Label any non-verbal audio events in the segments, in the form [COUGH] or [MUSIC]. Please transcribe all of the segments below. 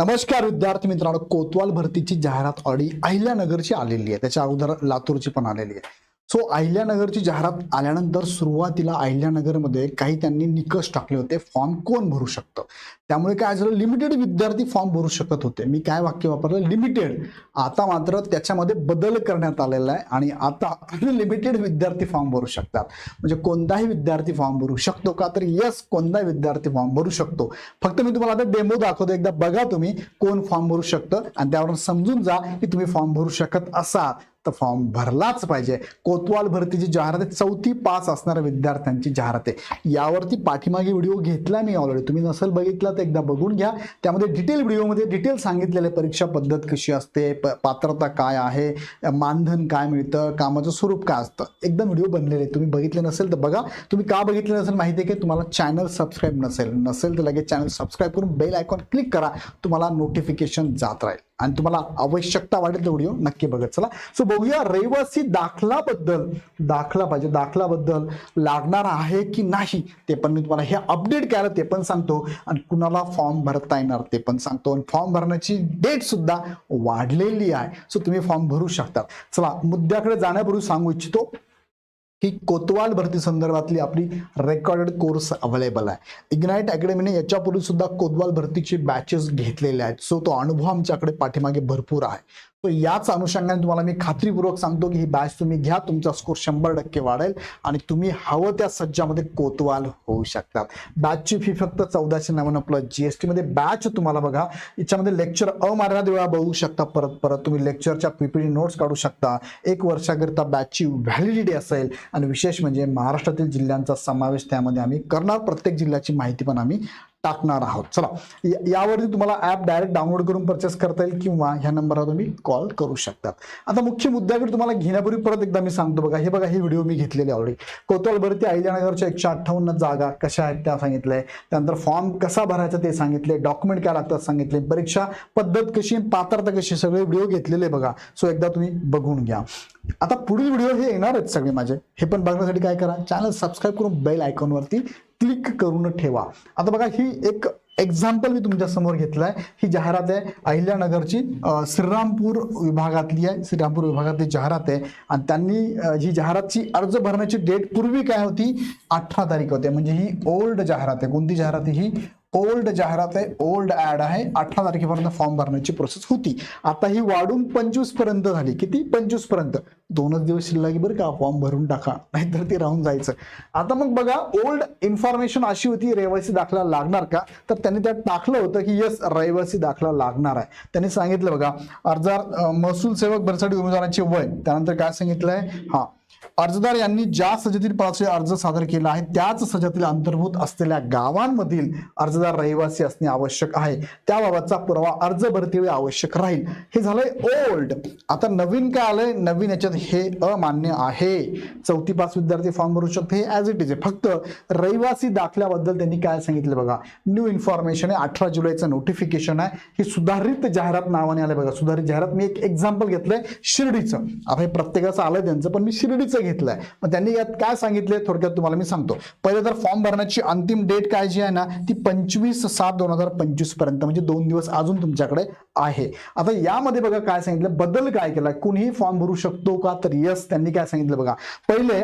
नमस्कार विद्यार्थी मित्रांनो कोतवाल भरतीची जाहिरात ऑडी अहिल्यानगरची आलेली आहे. त्याच्या अगोदर लातूरची पण आलेली आहे. सो अहिल्यानगरची जाहिरात आल्यानंतर सुरुवातीला अहिल्यानगरमध्ये काही त्यांनी निकष टाकले होते. फॉर्म कोण भरू शकतं? त्यामुळे काय झालं? लिमिटेड विद्यार्थी फॉर्म भरू शकत होते. मी काय वाक्य वापरलं? लिमिटेड आता मात्र त्याच्यामध्ये बदल करण्यात आलेला आहे आणि आता [LAUGHS] लिमिटेड विद्यार्थी फॉर्म भरू शकतात. म्हणजे कोणताही विद्यार्थी फॉर्म भरू शकतो का? तर यस कोणताही विद्यार्थी फॉर्म भरू शकतो. फक्त मी तुम्हाला आता डेमो दाखवतो. एकदा बघा तुम्ही कोण फॉर्म भरू शकतं. आणि त्यावरून समजून जा की तुम्ही फॉर्म भरू शकत असाल. तर फॉर्म भरलाच पाहिजे. कोतवाल भरतीची जाहिरात आहे. चौथी पास असणाऱ्या विद्यार्थ्यांची जाहिरात आहे. यावरती पाठीमागे व्हिडिओ घेतला मी ऑलरेडी तुम्ही नसेल बघितला तर एकदा बघून घ्या. त्यामध्ये डिटेल व्हिडिओमध्ये डिटेल सांगितलेलं आहे परीक्षा पद्धत कशी असते प- पात्रता काय आहे मानधन काय मिळतं कामाचं स्वरूप काय असतं. एकदम व्हिडिओ बनलेले आहे तुम्ही बघितले नसेल तर बघा. तुम्ही का बघितले नसेल माहिती आहे की तुम्हाला चॅनल सबस्क्राईब नसेल. नसेल तर लगेच चॅनल सबस्क्राईब करून बेल आयकॉन क्लिक करा. तुम्हाला नोटिफिकेशन जात राहील. आणि तुम्हाला आवश्यकता वाटेल तेवढी व्हिडिओ नक्की बघत चला. सो बघूया रहिवासी दाखलाबद्दल दाखला पाहिजे दाखलाबद्दल लागणार आहे की नाही ते पण मी तुम्हाला हे अपडेट केलं ते पण सांगतो. आणि कुणाला फॉर्म भरता येणार ते पण सांगतो. आणि फॉर्म भरण्याची डेट सुद्धा वाढलेली आहे. सो तुम्ही फॉर्म भरू शकता. चला मुद्द्याकडे जाण्यापूर्वी सांगू इच्छितो. ही कोतवाल भरती संदर्भातली आपली रेकॉर्डेड कोर्स अवेलेबल आहे. इग्नाईट अकॅडमीने याच्यापूर्वी सुद्धा कोतवाल भरतीचे बॅचेस घेतलेले आहेत. सो तो अनुभव आमच्याकडे पाठीमागे भरपूर आहे. याच अनुषंगाने तुम्हाला मी खात्रीपूर्वक सांगतो की ही बॅच तुम्ही घ्या तुमचा स्कोर शंभर टक्के वाढेल आणि तुम्ही हवं त्या सज्जामध्ये कोतवाल होऊ शकतात. बॅचची फी फक्त चौदाशे नव्याण्णव प्लस जीएसटी मध्ये बॅच तुम्हाला बघा याच्यामध्ये लेक्चर अमर्याद वेळा बघू शकता परत परत तुम्ही लेक्चरच्या पीपीडी नोट्स काढू शकता. एक वर्षाकरिता बॅचची व्हॅलिडिटी असेल आणि विशेष म्हणजे महाराष्ट्रातील जिल्ह्यांचा समावेश त्यामध्ये आम्ही करणार. प्रत्येक जिल्ह्याची माहिती पण आम्ही टाकणार आहोत. चला यावरती तुम्हाला ॲप डायरेक्ट डाउनलोड करून परचेस करता येईल किंवा ह्या नंबरवर तुम्ही कॉल करू शकता आता मुख्य मुद्द्याकडे तुम्हाला घेण्यापूर्वी परत एकदा मी सांगतो बघा. हे बघा हे व्हिडिओ मी घेतलेले ऑलरेडी कोतवाल भरती अहिल्यानगरच्या एकशे अठ्ठावन्न जागा कशा आहेत त्या सांगितल्या. त्यानंतर फॉर्म कसा भरायचा ते सांगितले. डॉक्युमेंट काय लागतात सांगितले. परीक्षा पद्धत कशी पात्रता कशी सगळे व्हिडिओ घेतलेले बघा. सो एकदा तुम्ही बघून घ्या. आता पुढील व्हिडिओ हे येणार आहेत सगळे माझे. हे पण बघण्यासाठी काय करा. चॅनल सबस्क्राईब करून बेल आयकॉनवरती क्लिक करून ठेवा. आता बघा ही एक एक्झाम्पल मी तुमच्यासमोर घेतलाय. ही जाहिरात आहे अहिल्यानगरची श्रीरामपूर विभागातली आहे. श्रीरामपूर विभागातली जाहिरात आहे. आणि त्यांनी ही जाहिरातची अर्ज भरण्याची डेट पूर्वी काय होती? अठरा तारीख होते. म्हणजे ही ओल्ड जाहिरात आहे. कोणती जाहिरात ही? ओल्ड जाहिरात आहे ओल्ड ऍड आहे. अठरा तारखेपर्यंत फॉर्म भरण्याची प्रोसेस होती. आता ही वाढून पंचवीसपर्यंत झाली. किती? पंचवीसपर्यंत. दोनच दिवस शिल्लक बरं का. फॉर्म भरून टाका. नाहीतर ते राहून जायचं. आता मग बघा ओल्ड इन्फॉर्मेशन अशी होती रहिवासी दाखला लागणार का? तर त्यांनी त्यात टाकलं होतं की येस रहिवासी दाखला लागणार आहे. त्यांनी सांगितलं बघा अर्जार महसूल सेवक भरसाठी उमेदवारांचे वय. त्यानंतर काय सांगितलंय? हा अर्जदार यांनी ज्या सजेतील पदाचे अर्ज सादर केला आहे त्याच सजातील अंतर्भूत असलेल्या गावांमधील अर्जदार रहिवासी असणे आवश्यक आहे. त्याबाबतचा पुरावा अर्ज भरतीवेळी आवश्यक राहील. हे झालंय ओल्ड आता नवीन काय आलंय? नवीन याच्यात हे अमान्य आहे. चौथी पास विद्यार्थी फॉर्म भरू शकते. हे ॲज इट इज आहे फक्त रहिवासी दाखल्याबद्दल त्यांनी काय सांगितलं बघा? न्यू इन्फॉर्मेशन आहे. अठरा जुलैचं नोटिफिकेशन आहे. ही सुधारित जाहिरात नावाने आलं बघा. सुधारित जाहिरात मी एक एक्झाम्पल घेतलंय. शिर्डीचं. आता हे प्रत्येकाचं आलंय त्यांचं पण मी शिर्डीचं घेतलंय. मग त्यांनी यात काय सांगितलं थोडक्यात तुम्हाला मी सांगतो. पहिले तर फॉर्म भरण्याची अंतिम डेट काय जी आहे ना ती पंचवीस सात दोन हजार पंचवीसपर्यंत म्हणजे दोन दिवस अजून तुमच्याकडे आहे. आता यामध्ये बघा काय सांगितलं बदल काय केला कुणीही फॉर्म भरू शकतो का? तर यस त्यांनी काय सांगितलं बघा. पहिले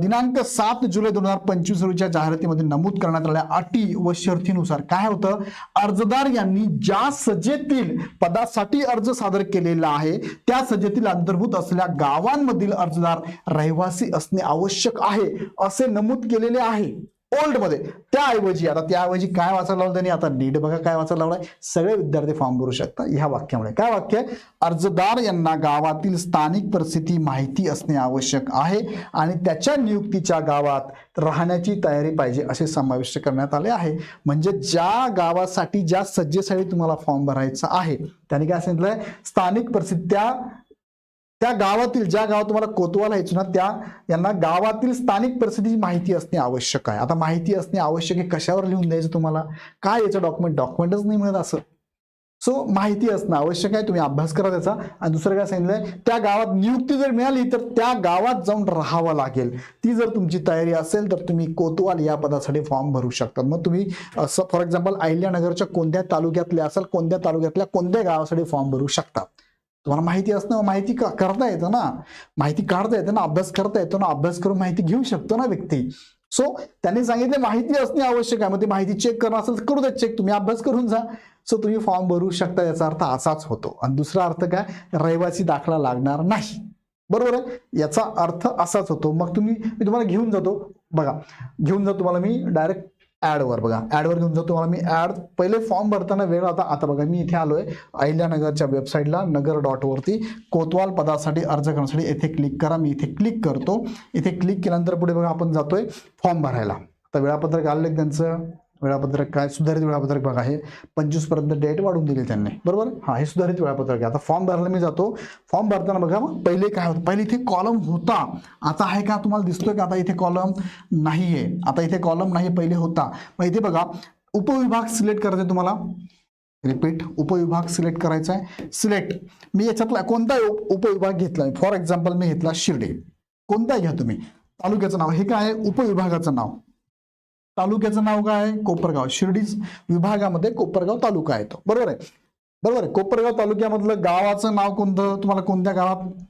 दिनांक सात जुलै दोन हजार पंचवीस रोजीच्या जाहिरातीमध्ये नमूद करण्यात आलेल्या अटी व शर्थीनुसार काय होतं? अर्जदार यांनी ज्या सजेतील पदासाठी अर्ज सादर केलेला आहे त्या सजेतील अंतर्भूत असलेल्या गावांमधील अर्जदार रहिवासी असणे आवश्यक आहे असे नमूद केलेले आहे. ओल्डमध्ये त्याऐवजी आता त्याऐवजी काय वाचायला लावलं त्यांनी? आता नीट बघा काय वाचायला लावलाय. सगळे विद्यार्थी फॉर्म भरू शकतात ह्या वाक्यामुळे. काय वाक्य? आहे अर्जदार यांना गावातील स्थानिक परिस्थिती माहिती असणे आवश्यक आहे आणि त्याच्या नियुक्तीच्या गावात राहण्याची तयारी पाहिजे असे समाविष्ट करण्यात आले आहे. म्हणजे ज्या गावासाठी ज्या सज्जेसाठी तुम्हाला फॉर्म भरायचा आहे त्यांनी काय सांगितलंय? स्थानिक परिस्थिती त्या त्या गावातील ज्या गावात तुम्हाला कोतवाल यायचं ना त्या यांना गावातील स्थानिक परिस्थितीची माहिती असणे आवश्यक आहे. आता माहिती असणे आवश्यक आहे कशावर लिहून द्यायचं तुम्हाला? काय याचं डॉक्युमेंट डॉक्युमेंटच नाही मिळत असं. सो माहिती असणं आवश्यक आहे तुम्ही अभ्यास करा त्याचा. आणि दुसरं काय सांगितलंय त्या गावात नियुक्ती जर मिळाली तर त्या गावात जाऊन राहावं लागेल. ती जर तुमची तयारी असेल तर तुम्ही कोतवाल या पदासाठी फॉर्म भरू शकता मग तुम्ही असं फॉर एक्झाम्पल अहिल्यानगरच्या कोणत्या तालुक्यातल्या असाल कोणत्या तालुक्यातल्या कोणत्या गावासाठी फॉर्म भरू शकता? तुम्हाला माहिती असणं माहिती करता येतं ना. माहिती काढता येतं ना अभ्यास करता येतो ना अभ्यास करून माहिती घेऊ शकतो ना व्यक्ती. सो त्यांनी सांगितले माहिती असणे आवश्यक आहे. मग ती माहिती चेक करणं असेल तर करू द्या चेक तुम्ही अभ्यास करून जा. सो तुम्ही फॉर्म भरू शकता. याचा अर्थ असाच होतो. आणि दुसरा अर्थ काय? रहिवासी दाखला लागणार नाही. बरोबर आहे? याचा अर्थ असाच होतो. मग तुम्ही मी तुम्हाला घेऊन जातो. बघा. घेऊन जातो तुम्हाला मी. डायरेक्ट ॲडवर बघा. ॲडवर घेऊन जातो. तुम्हाला मी ॲड पहिले फॉर्म भरताना वेळ होता आता बघा मी इथे आलो आहे अहिल्यानगरच्या वेबसाईटला नगर डॉटवरती कोतवाल पदासाठी अर्ज करण्यासाठी येथे क्लिक करा. मी इथे क्लिक करतो. इथे क्लिक केल्यानंतर पुढे बघा आपण जातोय फॉर्म भरायला. आता वेळापत्रक आलेलं त्यांचं? वेळापत्रक काय? सुधारित वेळापत्रक बघा. हे पंचवीसपर्यंत डेट वाढून दिली त्यांनी. बरोबर? हा हे सुधारित वेळापत्रक आहे. आता फॉर्म भरायला मी जातो. फॉर्म भरताना बघा मग पहिले काय होतं? पहिले इथे कॉलम होता. आता आहे का? तुम्हाला दिसतोय का? आता इथे कॉलम नाही आहे आता इथे कॉलम नाही पहिले होता. मग इथे बघा उपविभाग सिलेक्ट करायचे तुम्हाला. रिपीट उपविभाग सिलेक्ट करायचा आहे सिलेक्ट मी याच्यातला कोणता उप- उपविभाग घेतला फॉर एक्झाम्पल मी घेतला शिर्डी. कोणता घ्या तुम्ही? तालुक्याचं नाव. हे काय आहे? उपविभागाचं नाव. तालुक्याचं नाव काय आहे? कोपरगाव. शिर्डी विभागामध्ये कोपरगाव तालुका आहे तो. बरोबर आहे? बरोबर आहे. कोपरगाव तालुक्यामधलं गावाचं नाव कोणतं? तुम्हाला कोणत्या गावात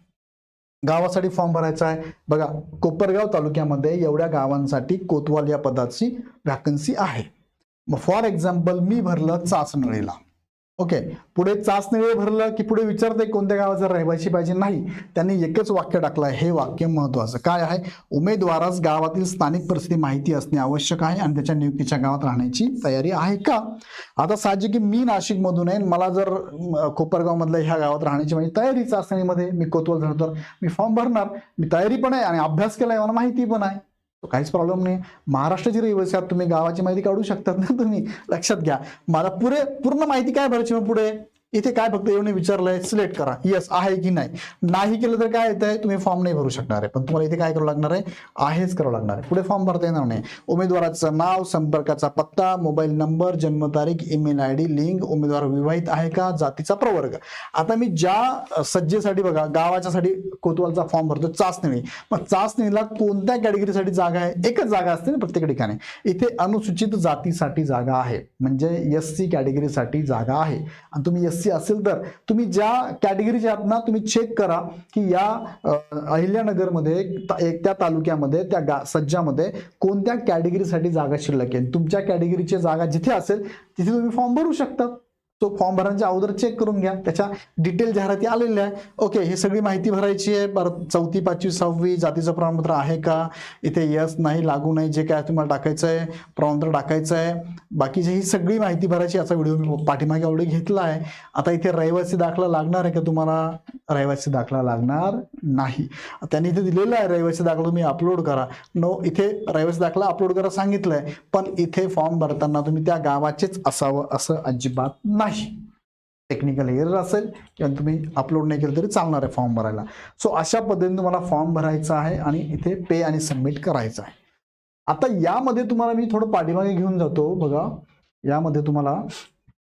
गावासाठी फॉर्म भरायचा आहे? बघा कोपरगाव तालुक्यामध्ये एवढ्या गावांसाठी कोतवाल या पदाची व्हॅकन्सी आहे. मग फॉर एक्झाम्पल मी भरलं चाचनळीला ओके पुढे चाचनळी भरलं की पुढे विचारते कोणत्या गावाचा रहिवासी पाहिजे? नाही. त्यांनी एकच वाक्य टाकलं आहे. हे वाक्य महत्वाचं काय आहे? उमेदवारास गावातील स्थानिक परिस्थिती माहिती असणे आवश्यक आहे आणि त्याच्या नियुक्तीच्या गावात राहण्याची तयारी आहे का? आता साहजिक की मी नाशिकमधून आहे. मला जर कोपरगावमधल्या ह्या गावात राहण्याची माझी तयारी चाचणीमध्ये मी कोतवाल झालो तर मी फॉर्म भरणार. मी तयारी पण आहे आणि अभ्यास केला आहे मला माहिती पण आहे. तो काहीच प्रॉब्लेम नाही. महाराष्ट्राची रहिवासी आहात तुम्ही गावाची माहिती काढू शकतात ना तुम्ही. लक्षात घ्या. मला पुरे पूर्ण माहिती काय भरायची मग पुढे? इथे काय फक्त येऊन विचारलंय सिलेक्ट करा. येस आहे की नाही? नाही केलं तर काय येतंय? तुम्ही फॉर्म नाही भरू शकणार आहे. पण तुम्हाला इथे काय करावं लागणार आहे? आहेच करावं लागणार आहे. पुढे फॉर्म भरता येणार नाही. उमेदवाराचं नाव संपर्काचा पत्ता मोबाईल नंबर जन्मतारीख ईमेल आय डी लिंक उमेदवार विवाहित आहे का? जातीचा प्रवर्ग. आता मी ज्या सज्जेसाठी बघा गावाच्यासाठी कोतवालचा फॉर्म भरतो चाचणी. मग चाचणीला कोणत्या कॅटेगरीसाठी जागा आहे? एकच जागा असते ना प्रत्येक ठिकाणी. इथे अनुसूचित जातीसाठी जागा आहे. म्हणजे एस सी कॅटेगरीसाठी जागा आहे. आणि तुम्ही एस सी असेल तर तुम्ही ज्या कॅटेगरीचे आहात ना तुम्ही चेक करा की या अहिल्यानगरमध्ये एक त्या तालुक्यामध्ये त्या गा सज्जामध्ये कोणत्या कॅटेगरीसाठी जागा शिल्लक आहे? तुमच्या कॅटेगरीची जागा जिथे असेल तिथे तुम्ही फॉर्म भरू शकता. तो फॉर्म भरण्याच्या अगोदर चेक करून घ्या. त्याच्या डिटेल जाहिराती आलेल्या आहे ओके हे सगळी माहिती भरायची आहे. परत चौथी पाचवी सहावी जातीचं प्रमाणपत्र आहे का? इथे यस नाही लागू नाही जे काय तुम्हाला टाकायचं आहे प्रमाणपत्र टाकायचं आहे. बाकीची ही सगळी माहिती भरायची याचा व्हिडिओ मी पाठीमागे ऑलरेडी घेतला आहे. आता इथे रहिवासी दाखला लागणार आहे का तुम्हाला? रहिवासी दाखला लागणार नाही. त्यांनी इथे दिलेला आहे रहिवासी दाखला तुम्ही अपलोड करा. नो इथे रहिवासी दाखला अपलोड करा सांगितलं आहे पण इथे फॉर्म भरताना तुम्ही त्या गावाचेच असावं असं अजिबात नाही. नाही. टेक्निकल एरर असेल किंवा तुम्ही अपलोड नाही केलं तरी चालणार आहे फॉर्म भरायला. सो अशा पद्धतीने तुम्हाला फॉर्म भरायचा आहे आणि इथे पे आणि सबमिट करायचं आहे. आता यामध्ये तुम्हाला मी थोडं पाठीमागे घेऊन जातो बघा. यामध्ये तुम्हाला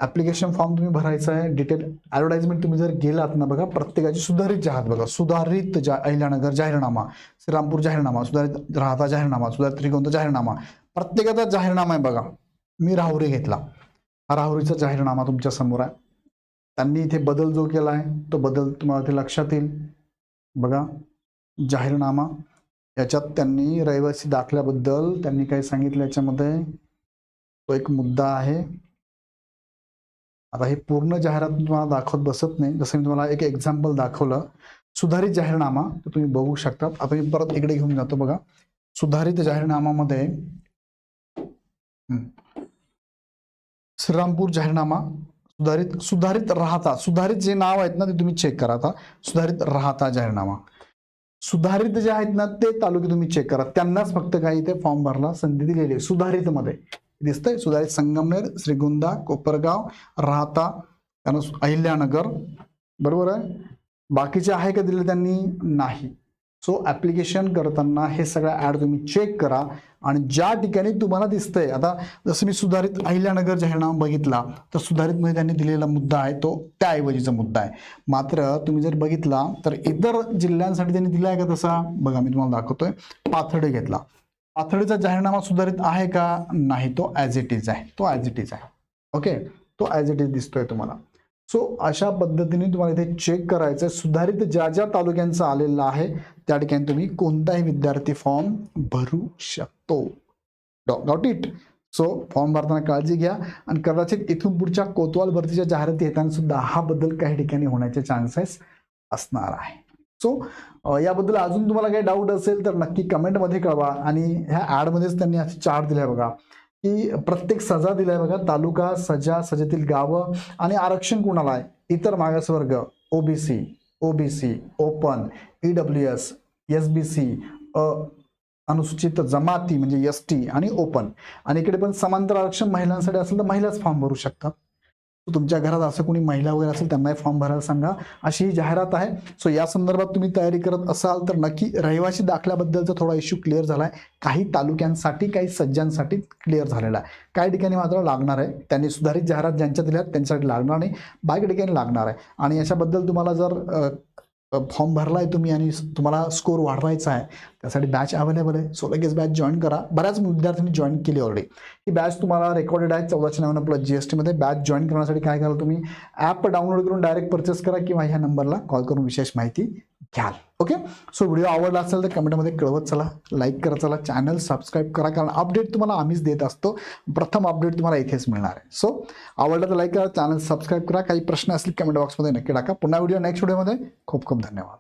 ऍप्लिकेशन फॉर्म तुम्ही भरायचा आहे. डिटेल ॲडव्हर्टाइजमेंट तुम्ही जर गेलात ना बघा प्रत्येकाची सुधारित जाहिरात बघा. सुधारित जा अहिल्यानगर जाहीरनामा श्रीरामपूर जाहीरनामा सुधारित राहता जाहीरनामा सुधारित त्रिकोणता जाहीरनामा. प्रत्येकाचा जाहीरनामा आहे बघा. मी राहुरी घेतला. हा राहुरीचा जाहीरनामा तुमच्यासमोर आहे. त्यांनी इथे बदल जो केला आहे तो बदल तुम्हाला ते लक्षात येईल. बघा जाहीरनामा याच्यात त्यांनी रहिवासी दाखल्याबद्दल त्यांनी काय सांगितलं याच्यामध्ये तो एक मुद्दा आहे. आता हे पूर्ण जाहिरात तुम्हाला दाखवत बसत नाही. जसं मी तुम्हाला एक एक्झाम्पल दाखवलं सुधारित जाहीरनामा तो तुम्ही बघू शकता आता मी परत इकडे घेऊन जातो बघा. सुधारित जाहीरनामामध्ये श्रीरामपूर जाहीरनामा सुधारित सुधारित राहता. सुधारित जे नाव आहेत ना ते तुम्ही चेक करा आता. सुधारित राहता जाहीरनामा. सुधारित जे आहेत ना ते तालुके तुम्ही चेक करा. त्यांनाच फक्त काही इथे फॉर्म भरला संधी दिलेली आहे. सुधारित मध्ये दिसतंय? सुधारित संगमनेर श्रीगोंदा कोपरगाव राहता त्यानं अहिल्यानगर. बरोबर आहे? बाकीचे आहे का दिले त्यांनी? नाही. सो ॲप्लिकेशन करताना हे सगळं ॲड तुम्ही चेक करा. आणि ज्या ठिकाणी तुम्हाला दिसतंय आता जसं मी सुधारित अहिल्यानगर जाहीरनामा बघितला तर सुधारितमध्ये त्यांनी दिलेला मुद्दा आहे तो त्याऐवजीचा मुद्दा आहे. मात्र तुम्ही जर बघितला तर इतर जिल्ह्यांसाठी त्यांनी दिला आहे का तसा? बघा मी तुम्हाला दाखवतोय. पाथर्डे घेतला. पाथर्डीचा जाहीरनामा सुधारित आहे का? नाही तो ॲज इट इज आहे. तो ॲज इट इज आहे. ओके तो ॲज इट इज दिसतोय तुम्हाला. सो अशा पद्धतीने तुम्हाला इथे चेक करायचं आहे सुधारित ज्या ज्या तालुक्यांचा आलेला आहे त्या ठिकाणी तुम्ही कोणताही विद्यार्थी फॉर्म भरू शकतो. गॉट इट सो फॉर्म भरताना काळजी घ्या. आणि कदाचित इथून पुढच्या कोतवाल भरतीच्या जाहिराती येताना सुद्धा हा बदल काही ठिकाणी होण्याचे चान्सेस असणार आहे. सो याबद्दल अजून तुम्हाला काही डाऊट असेल तर नक्की कमेंटमध्ये कळवा. आणि ह्या ॲडमध्येच त्यांनी असे चार्ट दिलाय बघा. की प्रत्येक सजा दिलाय बघा तालुका सजा सजेतील गावं आणि आरक्षण कुणाला आहे? इतर मागासवर्ग OBC OBC open E W S S B C अ अनुसूचित जमाती म्हणजे एस टी आणि ओपन आणि इकडे पण समांतर आरक्षण महिलांसाठी असेल तर महिलाच फॉर्म भरू शकतात. तुमच्या घरात असं कोणी महिला वगैरे असेल त्यांनाही फॉर्म भरायला सांगा. अशी ही जाहिरात आहे. सो या संदर्भात तुम्ही तयारी करत असाल तर नक्की रहिवासी दाखल्याबद्दलचा थोडा इश्यू क्लिअर झाला आहे काही तालुक्यांसाठी काही सज्जांसाठी क्लिअर झालेला आहे. काही ठिकाणी मात्र लागणार आहे. त्यांनी सुधारित जाहिरात ज्यांच्या दिल्या त्यांच्यासाठी लागणार नाही. बाकी ठिकाणी लागणार आहे. आणि याच्याबद्दल तुम्हाला जर फॉर्म भरला आहे तुम्ही आणि तुम्हाला स्कोर वाढवायचा आहे. त्यासाठी बॅच अवेलेबल आहे. सो लगेच बॅच जॉईन करा. बऱ्याच विद्यार्थ्यांनी जॉईन केली ऑलरेडी ही बॅच तुम्हाला रेकॉर्डेड आहे. चौदाशे नव्याण्णव प्लस जी एस टीमध्ये बॅच जॉईन करण्यासाठी काय कराल तुम्ही? ॲप डाउनलोड करून डायरेक्ट परचेस करा किंवा ह्या नंबरला कॉल करून विशेष माहिती घ्याल. ओके सो व्हिडिओ आवडला असेल तर कमेंटमध्ये कळवत चला लाईक करत चला चॅनल सबस्क्राईब करा कारण अपडेट तुम्हाला आम्हीच देत असतो. प्रथम अपडेट तुम्हाला इथेच मिळणार आहे. सो आवडलं तर लाईक करा चॅनल सबस्क्राईब करा. काही प्रश्न असतील कमेंट बॉक्समध्ये नक्की टाका. पुन्हा व्हिडिओ नेक्स्ट व्हिडिओमध्ये खूप खूप धन्यवाद.